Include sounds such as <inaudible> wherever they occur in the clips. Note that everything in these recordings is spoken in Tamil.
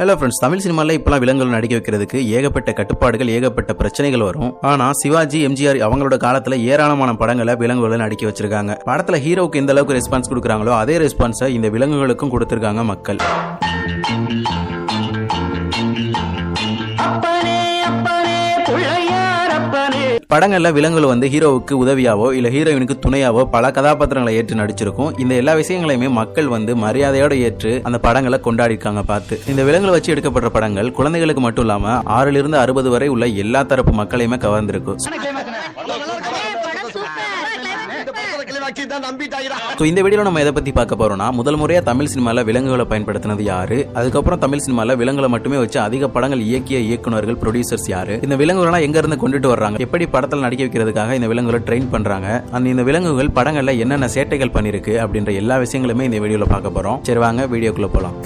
ஹலோ ஃப்ரெண்ட்ஸ் தமிழ் சினிமாவில் இப்பெல்லாம் விலங்குகள் நடிக்க வைக்கிறதுக்கு ஏகப்பட்ட கட்டுப்பாடுகள் ஏகப்பட்ட பிரச்சனைகள் வரும். ஆனால் சிவாஜி எம்ஜிஆர் அவங்களோட காலத்தில் ஏராளமான படங்களை விலங்குகளை நடிக்க வச்சிருக்காங்க. படத்தில் ஹீரோவுக்கு எந்த அளவுக்கு ரெஸ்பான்ஸ் கொடுக்குறாங்களோ அதே ரெஸ்பான்ஸை இந்த விலங்குகளுக்கும் கொடுத்துருக்காங்க மக்கள். படங்கள்ல விலங்குகள் வந்து ஹீரோவுக்கு உதவியாவோ இல்ல ஹீரோயினுக்கு துணையாவோ பல கதாபாத்திரங்களை ஏற்று நடிச்சிருக்கும். இந்த எல்லா விஷயங்களையுமே மக்கள் வந்து மரியாதையோட ஏற்று அந்த படங்களை கொண்டாடி இருக்காங்க பார்த்து. இந்த விலங்குகளை வச்சு எடுக்கப்படுற படங்கள் குழந்தைகளுக்கு மட்டும் இல்லாம ஆறிலிருந்து இருந்து அறுபது வரை உள்ள எல்லா தரப்பு மக்களையுமே கவர்ந்திருக்கும் ஸோ இந்த வீடியோல நம்ம எதை பத்தி பார்க்க போறோம்னா முதல் முறையா தமிழ் சினிமால விலங்குகளை பயன்படுத்தினது யாரு? அதுக்கப்புறம் தமிழ் சினிமால விலங்குகளை மட்டுமே வச்சு அதிக படங்கள் இயக்கிய இயக்குனர்கள் ப்ரொடியூசர்ஸ் யாரு? இந்த விலங்குகள்லாம் எங்க இருந்து கொண்டுட்டு வர்றாங்க? எப்படி படத்தில் நடிக்க வைக்கிறதுக்காக இந்த விலங்குகளை ட்ரெயின் பண்றாங்க? அந்த இந்த விலங்குகள் படங்கள்ல என்னென்ன சேட்டைகள் பண்ணிருக்கு? அப்படின்ற எல்லா விஷயங்களுமே இந்த வீடியோல பார்க்க போறோம். சரி வாங்க வீடியோக்குள்ள போலாம்.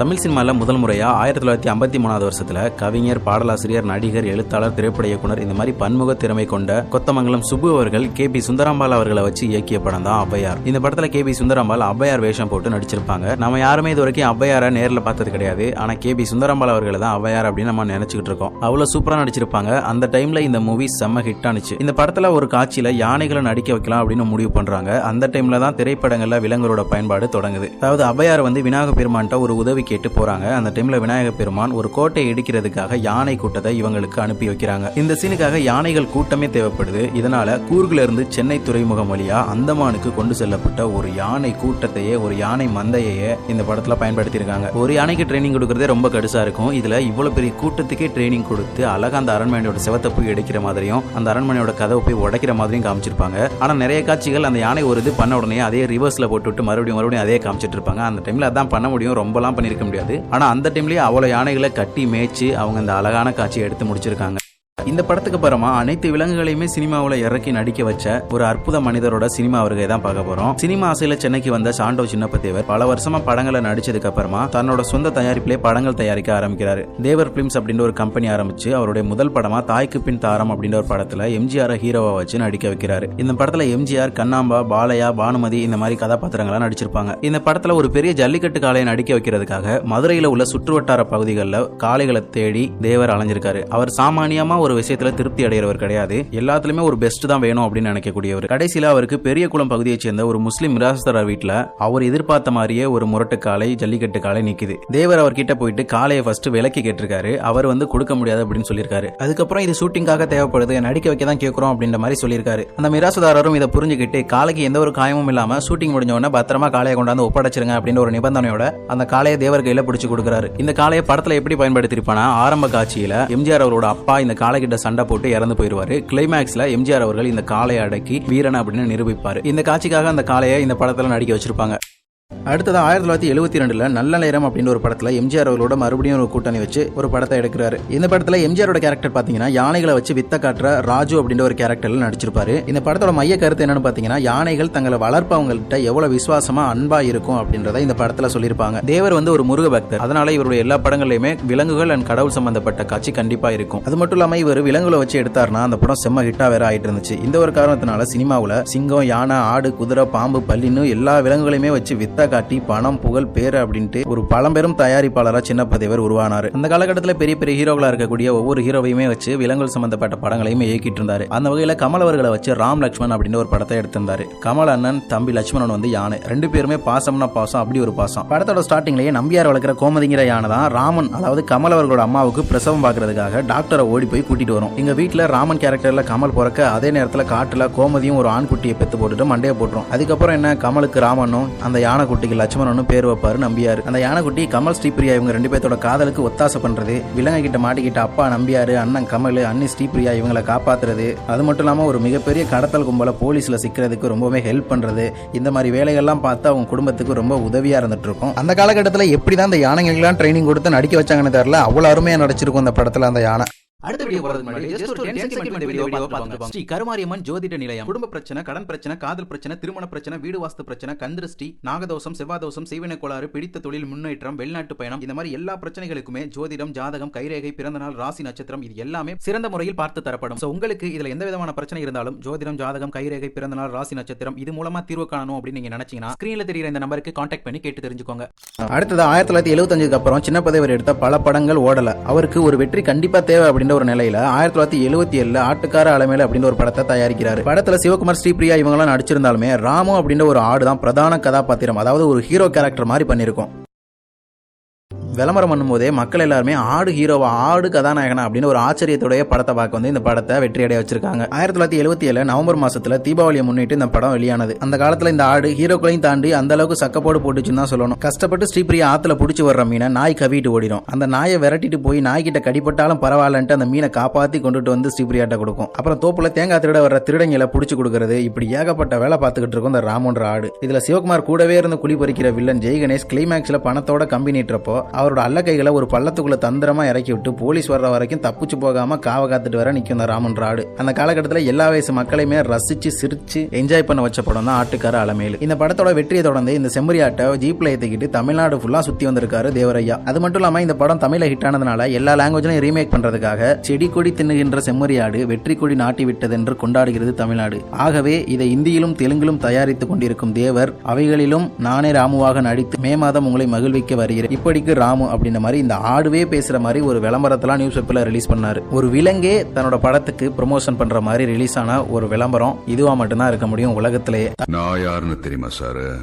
தமிழ் சினிமாவில் முதல் முறையாக ஆயிரத்தி தொள்ளாயிரத்தி ஐம்பத்தி மூணாவது வருஷத்தில் கவிஞர் பாடலாசிரியர் நடிகர் எழுத்தாளர் திரைப்பட இயக்குனர் இந்த மாதிரி பன்முக திறமை கொண்ட கொத்தமங்கலம் சுப்பு அவர்கள் கே பி சுந்தராம்பாள் அவர்களை வச்சு இயக்கிய படம் தான் ஔவையார் இந்த படத்தில் கே பி சுந்தராம்பால் ஔவையார் வேஷம் போட்டு நடிச்சிருப்பாங்க. நம்ம யாருமே இது வரைக்கும் ஔவையாரை நேரில் பார்த்தது கிடையாது. ஆனால் கே பி சுந்தராம்பால் அவர்களை தான் ஔவையார் அப்படின்னு நம்ம நினச்சிக்கிட்டு இருக்கோம். அவ்வளோ சூப்பராக நடிச்சிருப்பாங்க. அந்த டைமில் இந்த மூவி செம்ம ஹிட் ஆனிச்சு. இந்த படத்தில் ஒரு காட்சியில் யானைகளை நடிக்க வைக்கலாம் அப்படின்னு முடிவு பண்ணுறாங்க அந்த டைமில் தான் திரைப்படங்களில் விலங்குகளோட பயன்பாடு தொடங்குது. அதாவது ஔவையார் வந்து விநாயக பெருமான்ட்ட ஒரு உதவி கேட்டு போறாங்க. அந்த டைம்ல விநாயக பெருமான் ஒரு கோட்டையை இடிக்கிறதுக்காக யானை கூட்டத்தை இவங்களுக்கு அனுப்பி வைக்கிறாங்க. இந்த சீனுக்காக யானைகள் கூட்டமே தேவைப்படுது. இதனால கூர்குல இருந்து சென்னை துறைமுகம் வழியா அந்தமானுக்கு கொண்டு செல்லப்பட்ட ஒரு யானை கூட்டத்தையே ஒரு யானை மந்தையே இந்த படத்துல பயன்படுத்தியிருக்காங்க. ஒரு யானைக்கு ட்ரைனிங் கொடுக்கறதே ரொம்ப கடுசா இருக்கும். இதுல இவ்வளவு பெரிய கூட்டத்துக்கே ட்ரைனிங் கொடுத்து அழகா அந்த அரண்மனையோட செவத்தை போய் எடுக்கிற மாதிரியும் அந்த அரண்மனையோட கதவை போய் உடைக்கிற மாதிரியும் காமிச்சிருப்பாங்க. ஆனா நிறைய காட்சிகள் அந்த யானை ஒரு இது பண்ண உடனே அதே ரிவர்ஸ்ல போட்டுவிட்டு மறுபடியும் மறுபடியும் அதே காமிச்சிட்டு இருப்பாங்க. அந்த டைம்ல அதான் பண்ண முடியும். ரொம்பலாம் இருக்க முடியாது. ஆனா அந்த டைம்லேயே அவ்வளோ யானைகளை கட்டி மேய்ச்சி அவங்க அந்த அழகான காட்சியை எடுத்து முடிச்சிருக்காங்க. இந்த படத்துக்கு அப்புறமா அனைத்து விலங்குகளையுமே சினிமாவில் இறக்கி நடிக்க வச்ச ஒரு அற்புத மனிதரோட சினிமா வருகை தான் பார்க்க போறோம். சினிமா ஆசையில சென்னைக்கு வந்த சாண்டோ சின்னப்பத்தேவர் பல வருஷமா படங்களை நடிச்சதுக்கு அப்புறமா தன்னோட சொந்த தயாரிப்பிலே படங்கள் தயாரிக்க ஆரம்பிக்கிறாரு. தேவர் பிலிம்ஸ் அப்படின்ற ஒரு கம்பெனி ஆரம்பிச்சு அவருடைய முதல் படமா தாய்க்கு பின் தாரம் அப்படின்ற ஒரு படத்துல எம்ஜிஆர் ஹீரோவா வச்சு நடிக்க வைக்கிறாரு. இந்த படத்துல எம்ஜிஆர் கண்ணாம்பா பாலையா பானுமதி இந்த மாதிரி கதாபாத்திரங்களா நடிச்சிருப்பாங்க. இந்த படத்துல ஒரு பெரிய ஜல்லிக்கட்டு காளையை நடிக்க வைக்கிறதுக்காக மதுரையில உள்ள சுற்றுவட்டார பகுதிகளில் காளைகளை தேடி தேவர் அலைஞ்சிருக்காரு. அவர் சாமானியமா ஒரு விஷயத்துல திருப்தி அடைகிறவர் கிடையாது. எல்லாத்துலயுமே ஒரு பெஸ்ட் தான் வேணும் அப்படின்னு நினைக்கக்கூடியவர். கடைசியில அவருக்கு பெரிய குளம் பகுதியை சேர்ந்த ஒரு முஸ்லீம் மிராஸ்தரார் வீட்டுல அவர் எதிர்பார்த்த மாதிரியே ஒரு முரட்டு காலை ஜல்லிக்கட்டு காளை நிக்குது. தேவர் அவர்கிட்ட போயிட்டு காலையை ஃபர்ஸ்ட் விலக்கி கேட்டிருக்காரு. அவர் வந்து கொடுக்க முடியாது அப்படின்னு சொல்லியிருக்காரு. அதுக்கப்புறம் இது ஷூட்டிங்காக தேவைப்படுது. நடிக்க வைக்க தான் கேட்கிறோம் அப்படின்ற மாதிரி சொல்லியிருக்காரு. அந்த மிராசுதாரரும் இதை புரிஞ்சுக்கிட்டு காளைக்கு எந்த ஒரு காயமும் இல்லாம ஷூட்டிங் முடிஞ்ச உடனே பத்திரமா காளையை கொண்டாந்து ஒப்படைச்சிருங்க அப்படின்ற ஒரு நிபந்தனையோட அந்த காலையை தேவர் கையில பிடிச்சு கொடுக்குறாரு. இந்த காலையை படத்துல எப்படி பயன்படுத்திருப்பானா ஆரம்ப காட்சியில எம்ஜிஆர் அவரோட அப்பா இந்த காளை கிட்ட சண்டை போட்டு இறந்து போயிருவாரு. கிளைமேக்ஸ்ல எம்ஜிஆர் அவர்கள் இந்த காளையை அடக்கி வீரன் அப்படின்னு நிரூபிப்பாரு. இந்த காட்சிக்காக அந்த காளையை இந்த படத்துல நடிக்க வச்சிருப்பாங்க. அடுத்தது ஆயிரத்தி தொள்ளாயிரத்தி எழுபத்தி ரெண்டுல நல்ல நேரம் அப்படின்னு ஒரு படத்துல எம்ஜிஆர் அவர்களோட மறுபடியும் ஒரு கூட்டணி வச்சு ஒரு படத்தை எடுக்கிறாரு. இந்த படத்துல எம்ஜிஆரோட கேரக்டர் பாத்தீங்கன்னா யானைகளை வச்சு வித்த காட்டுற ராஜு அப்படின்ற ஒரு கேரக்டர்ல நடிச்சிருப்பாரு. இந்த படத்தோட மைய கருத்து என்னன்னு பாத்தீங்கன்னா யானைகள் தங்களை வளர்ப்பவங்கள்ட்ட எவ்வளவு விசுவாசமா அன்பா இருக்கும் அப்படின்றத இந்த படத்துல சொல்லியிருப்பாங்க. தேவர் வந்து ஒரு முருக பக்தர். அதனால இவருடைய எல்லா படங்கள்லயுமே விலங்குகள் அண்ட் கடவுள் சம்பந்தப்பட்ட காட்சி கண்டிப்பா இருக்கும். அது மட்டும் இல்லாம இவர் விலங்குகளை வச்சு எடுத்தாருன்னா அந்த படம் செம்ம ஹிட்டா வேற ஆயிட்டு இருந்துச்சு இந்த ஒரு காரணத்தினால சினிமாவில் சிங்கம் யானை ஆடு குதிரை பாம்பு பல்லின்னு எல்லா விலங்குகளையுமே வச்சு வித்த காட்டி பணம் புகழ் பேரு அப்படின்ட்டு ஒரு பழம்பெரும் தயாரிப்பாளரா சின்னப்பதேவர் உருவானாரு. அந்த காலகட்டத்தில் பெரிய பெரிய ஹீரோகளா இருக்கக்கூடிய ஒவ்வொரு ஹீரோவையுமே வச்சு விலங்குகள் சம்பந்தப்பட்ட படங்களையும் இயக்கிட்டு இருந்தாரு அந்த வகையில கமல் அவர்களை வச்சு ராம் லக்ஷ்மண் அப்படின்னு ஒரு படத்தை எடுத்திருந்தாரு. கமல் அண்ணன் தம்பி லட்சுமணன் வந்து யானை. ரெண்டு பேருமே பாசம்னா பாசம் அப்படி ஒரு பாசம். படத்தோட ஸ்டார்டிங்லயே நம்பியார் வளர்க்குற கோமதிங்கிற யானை தான் ராமன் அதாவது கமல் அவர்களோட அம்மாவுக்கு பிரசவம் பார்க்கறதுக்காக டாக்டரை ஓடி போய் கூட்டிட்டு வரும். எங்க வீட்டுல ராமன் கேரக்டர்ல கமல் பிறக்க அதே நேரத்துல காட்டுல கோமதியும் ஒரு ஆண் குட்டியை பெத்து போட்டுட்டு மண்டையை போட்டுரும். அதுக்கப்புறம் என்ன? கமலுக்கு ராமனும் அந்த யானை யானைக்குட்டிக்கு லட்சுமணனும் பேர் வைப்பாரு நம்பியாரு. அந்த யானைக்குட்டி கமல் ஸ்ரீபிரியா இவங்க ரெண்டு பேர்த்தோட காதலுக்கு ஒத்தாசை பண்றது. விலங்கு கிட்ட மாட்டிக்கிட்ட அப்பா நம்பியாரு அண்ணன் கமல் அண்ணி ஸ்ரீபிரியா இவங்களை காப்பாத்துறது. அது மட்டும் இல்லாம ஒரு மிகப்பெரிய கடத்தல் கும்பல போலீஸ்ல சிக்கிறதுக்கு ரொம்பவே ஹெல்ப் பண்றது. இந்த மாதிரி வேலைகள்லாம் பார்த்து அவங்க குடும்பத்துக்கு ரொம்ப உதவியா இருந்துட்டு இருக்கும் அந்த காலகட்டத்தில் எப்படி தான் அந்த யானைகளுக்கெல்லாம் ட்ரைனிங் கொடுத்து நடிக்க வச்சாங்கன்னு தெரியல அவ்வளோ அருமையாக நடிச்சிருக்கும் அந்த படத்துல அந்த யானை. அடுத்த வீடியோ போறதுக்கு முன்னாடி just ஒரு 10 second மட்டும் வீடியோ பார்த்துட்டு போங்க. ஸ்ரீ கருமாரியம்மன் ஜோதிட நிலையம். குடும்ப பிரச்சனை கடன் பிரச்சனை காதல் பிரச்சனை திருமண பிரச்சனை வீடு வாஸ்து பிரச்சனை கந்திருஷ்டி நாகதோஷம் செவ்வாதோஷம் செய்வினை கோளாறு பிடித்த தொழில் முன்னேற்றம் வெளிநாட்டு பயணம் இந்த மாதிரி எல்லா பிரச்சனைகளுக்குமே ஜோதிடம் ஜாதகம் கைரேகை பிறந்தநாள் ராசி நட்சத்திரம் இது எல்லாமே சிறந்த முறையில் பார்த்து தரப்படும். So, உங்களுக்கு இதுல எந்த விதமான பிரச்சனை இருந்தாலும் ஜோதிடம் ஜாதகம் கைரேகை பிறந்தநாள் ராசி நட்சத்திரம் இது மூலமா தீர்வு காணணும் அப்படின்னு நீங்க நினைச்சீங்கன்னா ஸ்கிரீன்ல தெரியுற இந்த நம்பருக்கு கான்டாக்ட் பண்ணி கேட்டு தெரிஞ்சுக்கோங்க. அடுத்தது ஆயிரத்தி தொள்ளாயிரத்தி எழுபத்தஞ்சுக்கு அப்புறம் சின்ன பதவர் எடுத்த பல படங்கள் ஓடல. அவருக்கு ஒரு வெற்றி கண்டிப்பா தேவை அப்படின்ற ஒரு நிலையில ஆயிரத்தி தொள்ளாயிரத்தி எழுபத்தி ஏழுல ஆட்டுக்கார அலமேல அப்படின்னு ஒரு படத்தை தயாரிக்கிறாரு. படத்துல சிவகுமார் ஸ்ரீபிரியா இவங்கெல்லாம் நடிச்சிருந்தாலுமே ராமு அப்படின்ற ஒரு ஆடு தான் பிரதான கதாபாத்திரம். அதாவது ஒரு ஹீரோ கேரக்டர் மாதிரி பண்ணிருக்கோம் விளம்பரம் பண்ணும்போதே மக்கள் எல்லாருமே ஆடு ஹீரோவா ஆடு கதாநாயகனா அப்படின்னு ஒரு ஆச்சரியத்துடைய படத்தை பார்க்க வந்து இந்த படத்தை வெற்றியடைய வச்சிருக்காங்க. ஆயிரத்தி தொள்ளாயிரத்தி எழுபத்தி ஏழு நவம்பர் மாசத்துல தீபாவளியை முன்னிட்டு இந்த படம் வெளியானது. அந்த காலத்துல இந்த ஆடு ஹீரோக்களையும் தாண்டி அந்த அளவுக்கு சக்கப்போடு போட்டுச்சுன்னு தான் சொல்லணும். கஷ்டப்பட்டு ஸ்ரீபிரியா ஆத்துல பிடிச்சி வர்ற மீனை நாய் கவிட்டு ஓடிடும். அந்த நாயை விரட்டிட்டு போய் நாய்கிட்ட கடிப்பட்டாலும் பரவாயில்லன்ட்டு அந்த மீனை காப்பாத்தி கொண்டுட்டு வந்து ஸ்ரீபிரியாட்ட கொடுக்கும். அப்புறம் தோப்புல தேங்காய் திருட வர்ற திருடங்களை பிடிச்சி கொடுக்கறது இப்படி ஏகப்பட்ட வேலை பார்த்துக்கிட்டு இருக்கும் இந்த ராமன்ற ஆடு. இதுல சிவகுமார் கூடவே இருந்து குழி பறிக்கிற வில்லன் ஜெய்கணேஷ் கிளைமேக்ஸ்ல பணத்தோட கம்பி நீட்டுறப்போ அவரோட அல்லக்கைகளை ஒரு பள்ளத்துக்குள்ள தந்திரமா இறக்கி விட்டு போலீஸ் வர்ற வரைக்கும் தப்பிச்சு போகாம காவ காத்துட்டு வர நிக்கும் இந்த ராமன் ராடு. அந்த காலகட்டத்தில் எல்லா வயசு மக்களையுமே ரசிச்சு சிரிச்சு என்ஜாய் பண்ண வச்ச படம் தான் ஆட்டுக்கார அலமேலு. இந்த படத்தோட வெற்றியை தொடர்ந்து இந்த செம்மறி ஆட்டை ஜீப்ல ஏத்திக்கிட்டு தமிழ்நாடு ஃபுல்லா சுத்தி வந்திருக்காரு தேவரையா. அது மட்டும் இல்லாம இந்த படம் தமிழ்ல ஹிட் ஆனதுனால எல்லா லாங்குவேஜ்லையும் ரீமேக் பண்றதுக்காக செடி கொடி தின்னுகின்ற செம்மறி ஆடு வெற்றி கொடி நாட்டி விட்டது என்று கொண்டாடுகிறது தமிழ்நாடு. ஆகவே இதை இந்தியிலும் தெலுங்கிலும் தயாரித்துக் கொண்டிருக்கும் தேவர் அவைகளிலும் நானே ராமுவாக நடித்து மே மாதம் உங்களை மகிழ்விக்க வருகிறேன். இப்படிக்கு ராமு அப்படின்ற மாதிரி இந்த ஆடுவே பேசுற மாதிரி ஒரு விளம்பரத்தெல்லாம் நியூஸ் பேப்பர்ல ரிலீஸ் பண்ணாரு. ஒரு விலங்கே தன்னோட படத்துக்கு ப்ரொமோஷன் பண்ற மாதிரி ரிலீஸ் ஆன ஒரு விளம்பரம் இதுவா மட்டும்தான் இருக்க முடியும் உலகத்திலேயே. நான் யாருன்னு தெரியுமா சார்?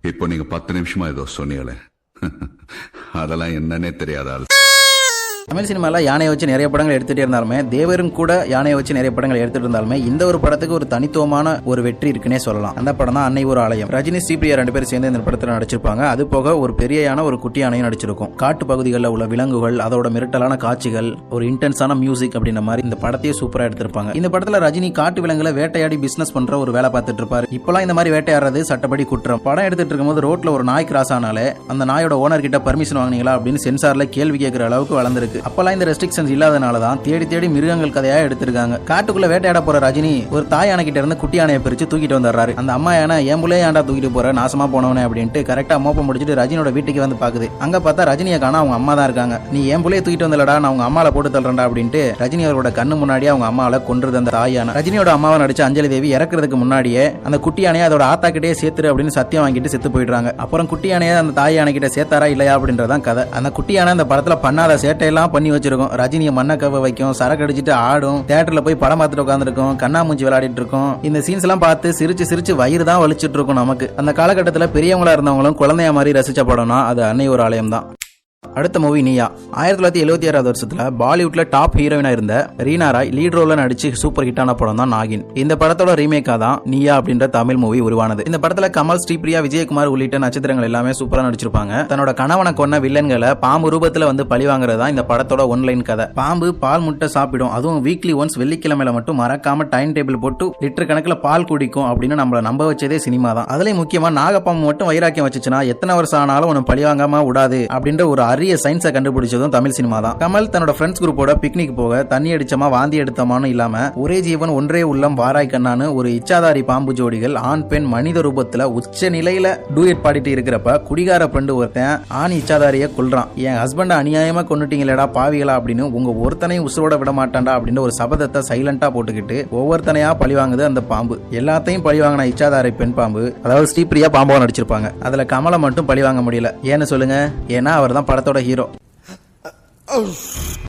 இப்போ நீங்க பத்து நிமிஷமா ஏதோ சொன்னீங்களே. <laughs> அதெல்லாம் என்னன்னே தெரியாத ஆள். தமிழ் சினிமாவில் யானையை வச்சு நிறைய படங்கள் எடுத்துகிட்டே இருந்தாலுமே தேவரும் கூட யானையை வச்சு நிறைய படங்கள் எடுத்துட்டு இருந்தாலுமே இந்த ஒரு படத்துக்கு ஒரு தனித்துவமான ஒரு வெற்றி இருக்குன்னே சொல்லலாம். அந்த படம் தான் அன்னை ஒரு ஆலயம். ரஜினி ஸ்ரீபிரியா ரெண்டு பேரும் சேர்ந்து இந்த படத்தில் நடிச்சிருப்பாங்க. அது போக ஒரு பெரிய யானை ஒரு குட்டி யானையும் நடிச்சிருக்கும். காட்டு பகுதிகளில் உள்ள விலங்குகள் அதோட மிரட்டலான காட்சிகள் ஒரு இன்டென்ஸான மியூசிக் அப்படின்ற மாதிரி இந்த படத்தையே சூப்பராக எடுத்திருப்பாங்க. இந்த படத்தில் ரஜினி காட்டு விலங்குகளை வேட்டையாடி பிசினஸ் பண்ற ஒரு வேலை பார்த்துட்டு இருப்பாரு. இப்பெல்லாம் இந்த மாதிரி வேட்டையாடுறது சட்டப்படி குற்றம். படம் எடுத்துட்டு இருக்கும்போது ரோட்ல ஒரு நாய் கிராஸ் ஆனாலே அந்த நாயோட ஓனர் கிட்ட பர்மிஷன் வாங்கினீங்களா அப்படின்னு சென்சார்ல கேள்வி கேட்கிற அளவுக்கு வளர்ந்துருக்கு. அப்பெல்லாம் இந்த ரெஸ்ட்ரிக்ஷன்ஸ் இல்லாதனால தான் தேடி தேடி மிருகங்கள் கதையா எடுத்திருக்காங்க. காட்டுக்குள்ள வேட்டையாட போற ரஜினி ஒரு தாய் யானை கிட்ட இருந்து குட்டி யானையை பிரிச்சு தூக்கிட்டு வந்துடுறாரு. அந்த அம்மா யானை ஏம்புலே புள்ளைய ஏன்டா தூக்கிட்டு போற? நாசமா போனவனே அப்படின்ட்டு கரெக்டா மோப்பம் முடிச்சுட்டு ரஜினியோட வீட்டுக்கு வந்து பாக்குது. அங்க பார்த்தா ரஜினியை காண அவங்க அம்மா தான் இருக்காங்க. நீ என் தூக்கிட்டு வந்தலடா? நான் அவங்க அம்மால போட்டு தள்ளுறேன்டா அப்படின்ட்டு ரஜினி அவரோட கண்ணு முன்னாடியே அவங்க அம்மாவை கொன்றது அந்த தாயான ரஜினியோட அம்மாவை நடிச்ச அஞ்சலி தேவி இறக்குறதுக்கு முன்னாடியே அந்த குட்டி யானையை அதோட ஆத்தா கிட்டே சேர்த்துரு அப்படின்னு சத்தியம் வாங்கிட்டு செத்து போயிடுறாங்க. அப்புறம் குட்டி யானையை அந்த தாய் யானை கிட்ட சேர்த்தாரா இல்லையா அப்படின்றதான் கதை. அந்த குட்டி யானை அந்த படத்துல பண்ணாத சேட்டையெல்லாம் பண்ணி வச்சிருக்கோம். ரஜினியை மண்ணக்கவை வைக்கும் சரக்கு அடிச்சிட்டு ஆடும் தியேட்டர்ல போய் படம் பார்த்துட்டு உட்காந்துருக்கோம் கண்ணாமூஞ்சி விளையாடிட்டு இருக்கும். இந்த சீன்ஸ் எல்லாம் பார்த்து சிரிச்சு சிரிச்சு வயிறு தான் வலிச்சிட்டு இருக்கும் நமக்கு. அந்த காலகட்டத்தில் பெரியவங்களா இருந்தவங்களும் குழந்தைய மாதிரி ரசிச்ச படம்னா அது அன்னை ஒரு ஆலயம் தான் அடுத்த மூவி நீயா. ஆயிரத்தி தொள்ளாயிரத்தி எழுபத்தி ஆறாவது வருஷத்துல பாலிவுட்ல டாப் ஹீரோயினா இருந்த ரீனா ராய் லீட் ரோல நடிச்சு சூப்பர் ஹிட்டான படம் தான் நாகின். இந்த படத்தோட ரீமேக்கா தான் நீயா அப்படின்ற தமிழ் மூவி உருவானது. இந்த படத்துல கமல் ஸ்ரீபிரியா விஜயகுமார் உள்ளிட்ட நட்சத்திரங்கள் எல்லாமே சூப்பரா நடிச்சிருப்பாங்க. தன்னோட கணவனை கொன்ன வில்லன்களை பாம்பு ரூபத்துல வந்து பழி வாங்குறது தான் இந்த படத்தோட ஒன்லைன் கதை. பாம்பு பால் முட்டை சாப்பிடும். அதுவும் வீக்லி ஒன்ஸ் வெள்ளிக்கிழமையில மட்டும் மறக்காம டைம் டேபிள் போட்டு லிட்டர் கணக்குல பால் குடிக்கும் அப்படின்னு நம்மள நம்ப வச்சதே சினிமா தான். அதுலயும் முக்கியமா நாகப்பாம்பு மட்டும் வைராக்கியம் வச்சுச்சுன்னா எத்தனை வருஷம் ஆனாலும் உனக்கு பழி வாங்காம விடாது அப்படின்ற ஒரு அரிய சயின்ஸை கண்டுபிடிச்சதும் தமிழ் சினிமா தான். கமல் தன்னோட ஃப்ரெண்ட்ஸ் குரூப்போட பிக்னிக் போக தண்ணி அடிச்சமா வாந்தி எடுத்தமானு இல்லாம ஒரே ஜீவன் ஒன்றே உள்ளம் வாராய் கண்ணான்னு ஒரு இச்சாதாரி பாம்பு ஜோடிகள் ஆண் பெண் மனித ரூபத்துல உச்ச நிலையில டூயட் பாடிட்டு இருக்கிறப்ப குடிகார ஃப்ரெண்டு ஒருத்தன் ஆண் இச்சாதாரிய கொள்றான் என் ஹஸ்பண்டை அநியாயமா கொண்டுட்டீங்களேடா பாவிகளா அப்படின்னு உங்க ஒருத்தனையும் உசுரோட விட மாட்டான்டா அப்படின்னு ஒரு சபதத்தை சைலண்டா போட்டுக்கிட்டு ஒவ்வொருத்தனையா பழி வாங்குது அந்த பாம்பு. எல்லாத்தையும் பழி வாங்கின இச்சாதாரி பெண் பாம்பு அதாவது ஸ்ரீபிரியா பாம்பாவை நடிச்சிருப்பாங்க. அதுல கமலை மட்டும் பழி வாங்க முடியல. ஏன்னு சொல்லுங்க? ஏன்னா அவர் தான் படத்தோட ஹீரோ.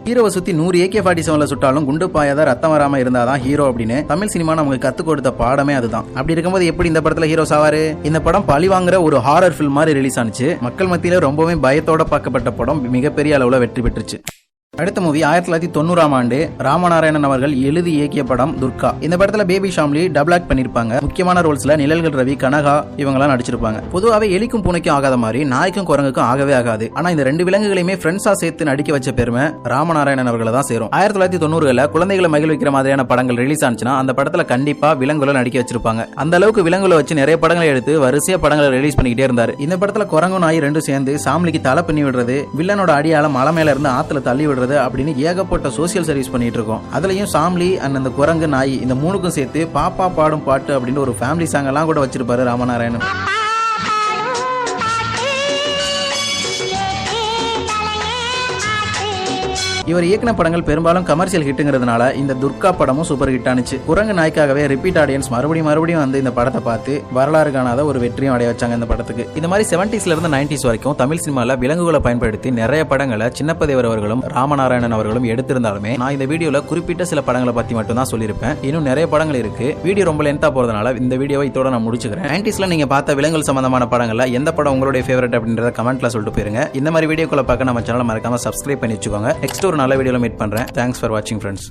ஹீரோவை சுத்தி நூறு ஏகே ஃபார்ட்டி செவன்ல சுட்டாலும் குண்டு பாயாத ரத்தம் வராம இருந்தாதான் ஹீரோ அப்படின்னு தமிழ் சினிமா நமக்கு கத்து கொடுத்த பாடமே அதுதான். அப்படி இருக்கும்போது எப்படி இந்த படத்துல ஹீரோ சாவாரு? இந்த படம் பழி வாங்குற ஒரு ஹாரர் ஃபில்ம் மாதிரி ரிலீஸ் ஆனிச்சு. மக்கள் மத்தியில ரொம்பவே பயத்தோட பார்க்கப்பட்ட படம் மிகப்பெரிய அளவுல வெற்றி பெற்றுச்சு. அடுத்த மூவி ஆயிரத்தி தொள்ளாயிரத்தி தொண்ணூறாம் ஆண்டு ராமநாராயணன் அவர்கள் எழுதி இயக்கிய படம் துர்கா. இந்த படத்துல பேபி ஷாம்லி டபுள் ஆக்ட் பண்ணிருப்பாங்க. முக்கியமான ரோல்ஸ்ல நிழல்கள் ரவி கனகா இவங்கெல்லாம் நடிச்சிருப்பாங்க. பொதுவாகவே எலிக்கும் பூனைக்கும் ஆகாத மாதிரி நாய்க்கும் குரங்குக்கும் ஆகவே ஆகாது. ஆனா இந்த ரெண்டு விலங்குகளையுமே ஃப்ரெண்ட்ஸா சேர்த்து நடிக்க வச்ச பெருமை ராமநாராயணன் அவர்களை தான் சேரும். ஆயிரத்தி தொள்ளாயிரத்தி தொண்ணூறுல குழந்தைகளை மகிழ்விக்கிற மாதிரியான படங்கள் ரிலீஸ் ஆனிச்சுன்னா அந்த படத்துல கண்டிப்பா விலங்குகளை நடிக்க வச்சிருப்பாங்க. அந்த அளவுக்கு விலங்குகளை வச்சு நிறைய படங்களை எடுத்து வரிசையா படங்களை ரிலீஸ் பண்ணிக்கிட்டே இருந்தாரு. இந்த படத்துல குரங்கு நாய் ரெண்டும் சேர்ந்து சாமிலிக்கு தலை பண்ணி விடுறது வில்லனோட அடியால மலை மேல இருந்து ஆத்துல தள்ளி விடுறது பண்ணுறது அப்படின்னு ஏகப்பட்ட சோசியல் சர்வீஸ் பண்ணிட்டு இருக்கோம் அதுலயும் சாம்லி அண்ட் அந்த குரங்கு நாய் இந்த மூணுக்கும் சேர்த்து பாப்பா பாடும் பாட்டு அப்படின்னு ஒரு ஃபேமிலி சாங் எல்லாம் கூட வச்சிருப்பாரு ராமநாராயணன். இவர் இயக்குன படங்கள் பெரும்பாலும் கமர்ஷியல் ஹிட்டுங்கிறதுனால இந்த துர்கா படமும் சூப்பர் ஹிட் ஆனிச்சு. குரங்கு நாய்க்காகவே ரிப்பீட் ஆடியன்ஸ் மறுபடியும் மறுபடியும் வந்து இந்த படத்தை பார்த்து வரலாறு காணாத ஒரு வெற்றியும் அடைய வச்சாங்க இந்த படத்துக்கு. இந்த மாதிரி செவன்டிஸ்ல இருந்து நைன்டிஸ் வரைக்கும் தமிழ் சினிமாவில் விலங்குகளை பயன்படுத்தி நிறைய படங்களை சின்னப்பதேவர் அவர்களும் ராமநாராயணன் அவர்களும் எடுத்திருந்தாலுமே நான் இந்த வீடியோல குறிப்பிட்ட சில படங்களை பத்தி மட்டும் தான் சொல்லியிருப்பேன். இன்னும் நிறைய படங்கள் இருக்கு. வீடியோ ரொம்ப லென்த்தா போறதுனால இந்த வீடியோவை இதோட நான் முடிச்சுக்கிறேன். நைன்டிஸ்ல நீங்க பார்த்த விலங்குகள் சம்பந்தமான படங்கள்ல எந்த படம் உங்களுடைய ஃபேவரட் அப்படின்றத கமெண்ட்ல சொல்லிட்டு போயிருங்க. இந்த மாதிரி வீடியோக்களை பார்க்க நம்ம சேனலை மறக்காம சப்ஸ்கிரைப் பண்ணி வச்சுக்கோங்க. நெக்ஸ்ட் ஒரு நல்ல வீடியோவில் மீட் பண்ணுறேன் தேங்க்ஸ் ஃபார் வாட்சிங் ஃப்ரெண்ட்ஸ்